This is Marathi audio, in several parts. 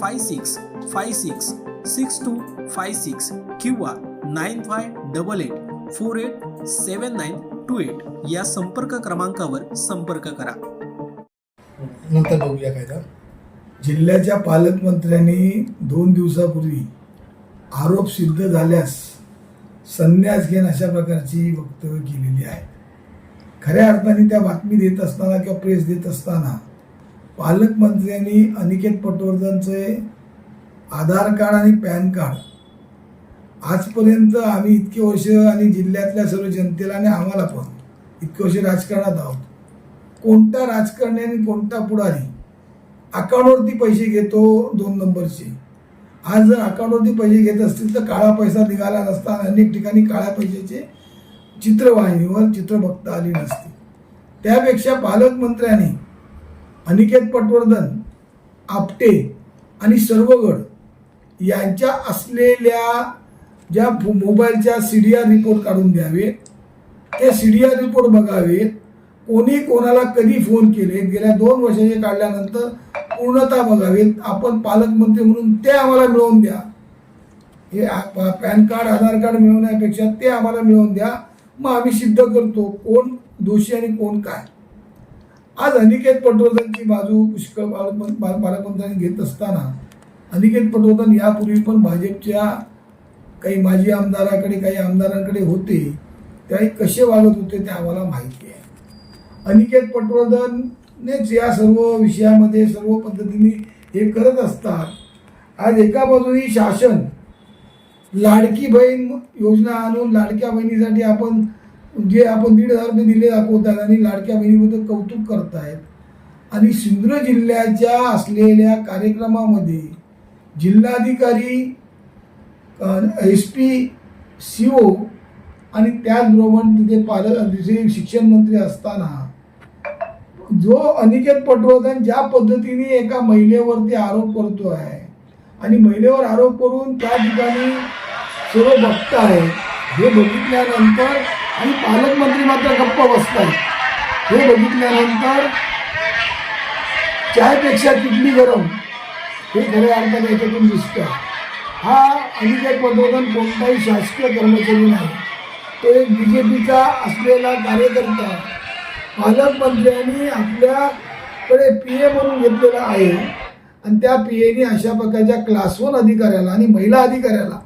five six five six six two five six किंवा nine five double eight four eight seven nine two eight या संपर्क क्रमांकावर संपर्क करा. नंतर बघूया काय तर जिल्ह्याच्या पालकमंत्र्यांनी दोन दिवसापूर्वी आरोप सिद्ध झाल्यास संन्यास घेण अशा प्रकारची वक्तव्य केलेली आहे. खऱ्या अर्थाने त्या बातमी देत असताना किंवा प्रेस देत असताना पालकमंत्र्यांनी अनिकेत पटवर्धनचे आधार कार्ड आणि पॅन कार्ड. आजपर्यंत आम्ही इतके वर्ष आणि जिल्ह्यातल्या सर्व जनतेला आणि आम्हाला पण इतके वर्ष राजकारणात आहोत. कोणता राजकारणी आणि कोणता पुढारी अकाउंटवरती पैसे घेतो दोन नंबरचे. आज जर अकाउंटवरती पैसे घेत असतील तर काळा पैसा निघाला नसता अनेक ठिकाणी काळ्या पैशाचे चित्रवाहिनीवर चित्र बघता आली नसते. त्यापेक्षा पालकमंत्र्यांनी अनिकेत पटवर्धन आपटे आणि सर्वगड यांच्या असलेल्या ज्या मोबाईलच्या सी डी आर रिपोर्ट काढून द्यावे ते सी डी आर रिपोर्ट बघावेत कोणी कोणाला कधी फोन केले गेल्या दोन वर्षाचे काढल्यानंतर पूर्णता बघावेत. आपण पालकमंत्री म्हणून ते आम्हाला मिळवून द्या. हे पॅन कार्ड आधार कार्ड मिळवण्यापेक्षा ते आम्हाला मिळवून द्या. मग आम्ही सिद्ध करतो कोण दोषी आणि कोण काय. आज अनिकेत पटवर्धनची बाजू पुष्कळ पालकमं- पालकमंत्र्यांनी घेत असताना अनिकेत पटवर्धन यापूर्वी पण भाजपच्या काही माजी आमदाराकडे काही आमदारांकडे होते. त्याही कसे वागत होते ते आम्हाला माहिती आहे. अनिकेत पटवर्धननेच या सर्व विषयामध्ये सर्व पद्धतीने हे करत असतात. आज एका बाजूनी शासन लाडकी बहीण योजना आणून लाडक्या बहिणीसाठी आपण जे आपण दीड हजार रुपये दिले दाखवतात आणि लाडक्या बहिणीबद्दल कौतुक करतायत. आणि सिंधुदुर्ग जिल्ह्याच्या असलेल्या कार्यक्रमामध्ये जिल्हाधिकारी एस पी सी ओ आणि त्याचबरोबर तिथे पालक दुसरे शिक्षण मंत्री असताना जो अनिकेत पटवर्धन ज्या पद्धतीने एका महिलेवरती आरोप करतो आहे आणि महिलेवर आरोप करून त्या ठिकाणी सर्व बघताय हे बघितल्यानंतर आणि पालकमंत्री मात्र गप्प बसतायत हे बघितल्यानंतर चायपेक्षा किडनी गरम हे खऱ्या अर्थाने याच्यातून दिसतं हा अनिकेत पटवर्धन कोणताही शासकीय कर्मचारी नाही. तो एक बी जे पीचा असलेला कार्यकर्ता पालकमंत्र्यांनी आपल्याकडे पी ए म्हणून घेतलेला आहे आणि त्या पी एने अशा प्रकारच्या क्लास वन अधिकाऱ्याला आणि महिला अधिकाऱ्याला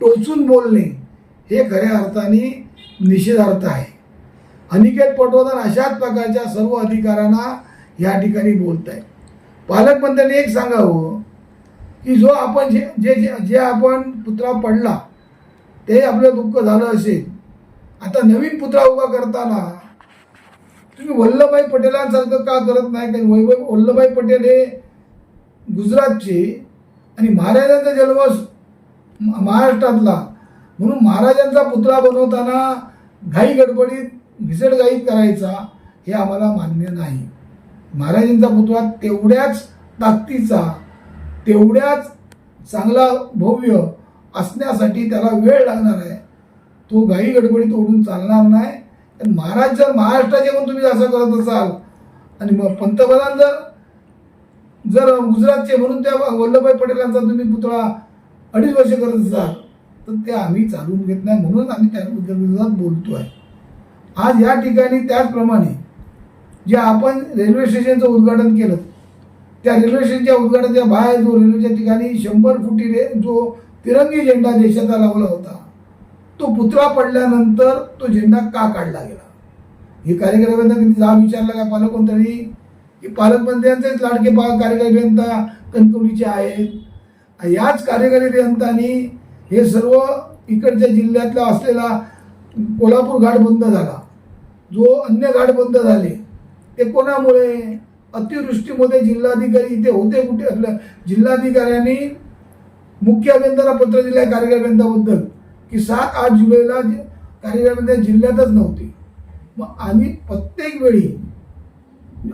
टोचून बोलणे हे खऱ्या अर्थाने निषेधार्थ आहे. अनिकेत पटवर्धन अशाच प्रकारच्या सर्व अधिकाऱ्यांना या ठिकाणी बोलत आहे पालकमंत्र्यांनी एक सांगावं हो, की जो आपण जे जे जे- जे आपण पुतळा पडला ते आपलं दुःख झालं असेल. आता नवीन पुतळा उभा करताना तुम्ही वल्लभभाई पटेलांसारखं का करत नाही? कारण वैभव वल्लभभाई पटेल हे गुजरातचे आणि महाराजांचा जन्म महाराष्ट्रातला. म्हणून महाराजांचा पुतळा बनवताना घाई गडबडीत घिसडघाईत करायचा हे आम्हाला मान्य नाही. महाराजांचा पुतळा तेवढ्याच ताकदीचा तेवढ्याच चांगला भव्य असण्यासाठी त्याला वेळ लागणार आहे. तो घाई गडबडीत ओढून चालणार नाही. तर महाराज जर महाराष्ट्राचे म्हणून तुम्ही असं करत असाल आणि मग पंतप्रधान जर जर गुजरातचे म्हणून त्या वल्लभभाई पटेलांचा तुम्ही पुतळा अडीच वर्ष करत असाल तर ते आम्ही चालवून घेत नाही म्हणून आम्ही त्या विरोधात आहे आज या ठिकाणी त्याचप्रमाणे जे आपण रेल्वे स्टेशनचं उद्घाटन केलं त्या रेल्वे स्टेशनच्या उद्घाटनाच्या बाहेर जो रेल्वेच्या ठिकाणी शंभर फुटी रे जो तिरंगी झेंडा देशाचा लावला होता तो पुतळा पडल्यानंतर तो झेंडा का काढला गेला? हे कार्यकारी किती कधी जा विचारला का पालकमंत्र्यांनी? की पालकमंत्र्यांचेच लाडके पा कार्यकारी अभियंता कणकवलीचे आहेत. याच कार्यकारी अभियंतांनी हे सर्व इकडच्या जिल्ह्यातला असलेला कोल्हापूर घाट बंद झाला. जो अन्य घाट बंद झाले ते कोणामुळे? अतिवृष्टीमध्ये जिल्हाधिकारी इथे होते कुठे? आपल्या जिल्हाधिकाऱ्यांनी मुख्य अभियंत्याला पत्र दिलं आहे कार्यकारी की सात आठ जुलैला जे- जिल्ह्यातच नव्हते. मग आम्ही प्रत्येक वेळी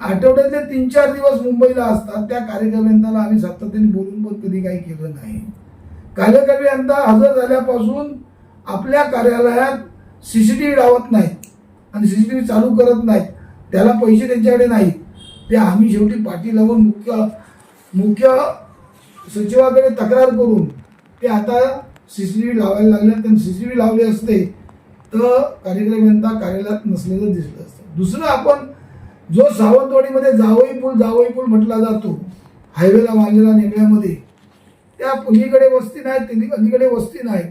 आठवड्यातले तीन चार दिवस मुंबईला असतात त्या कार्यकारी आम्ही सातत्याने बोलून पण कधी काही केलं नाही. कार्यकारी हजर झाल्यापासून आपल्या कार्यालयात सी सी टी व्ही लावत नाहीत आणि सी सी टी व्ही चालू करत नाहीत. त्याला पैसे त्यांच्याकडे नाहीत. ते आम्ही शेवटी पाठी लावून मुख्य मुख्य सचिवाकडे तक्रार करून ते आता सी सी टी व्ही लावायला लागले त्यांनी सीसीटीव्ही लावले असते तर कार्यकारी कार्यालयात नसलेलं दिसलं असतं. दुसरं आपण जो सावंतवाडीमध्ये जावई पूल जावई पूल म्हटला जातो हायवेला बांधलेला नेमल्यामध्ये त्या पुलीकडे वस्ती नाही तिन्ही अलीकडे वस्ती नाही.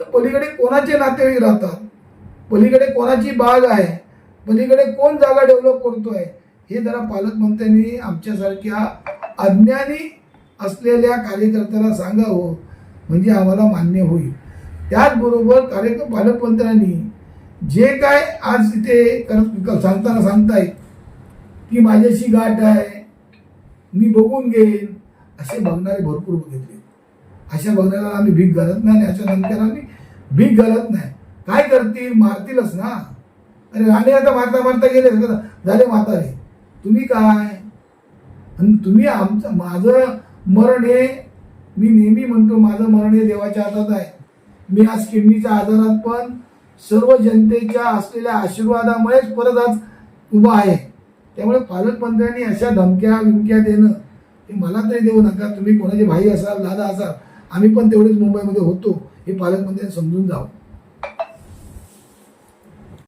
तर पलीकडे कोणाचे नातेवाईक राहतात? पलीकडे कोणाची बाग आहे? पलीकडे कोण जागा डेव्हलप करतोय? हे जरा पालकमंत्र्यांनी आमच्यासारख्या अज्ञानी असलेल्या कार्यकर्त्याला सांगावं म्हणजे आम्हाला मान्य होईल. त्याचबरोबर कार्य पालकमंत्र्यांनी जे काय आज इथे करत सांगताना सांगतायत की माझ्याशी गाठ आहे मी बघून घेईन. असे बघणारे भरपूर बघितले. अशा बघणाऱ्याला आम्ही भीक घालत नाही आणि अशा नंतर आम्ही भीक घालत नाही. काय करतील? मारतीलच ना. अरे राणे आता मारता मारता गेले. झाले म्हातारे. तुम्ही काय? आणि तुम्ही आमचं माझं मरण हे मी नेहमी म्हणतो माझं मरण हे देवाच्या हातात आहे. मी आज किडनीच्या आजारात पण सर्व जनतेच्या असलेल्या आशीर्वादामुळेच परत आज उभा आहे. त्यामुळे पालकमंत्र्यांनी अशा धमक्या विमक्या देणं हे मला तरी देऊ नका तुम्ही कोणाचे भाई असाल दादा असाल आम्ही पण तेवढेच मुंबईमध्ये होतो हे पालकमंत्र्यांनी समजून जावं.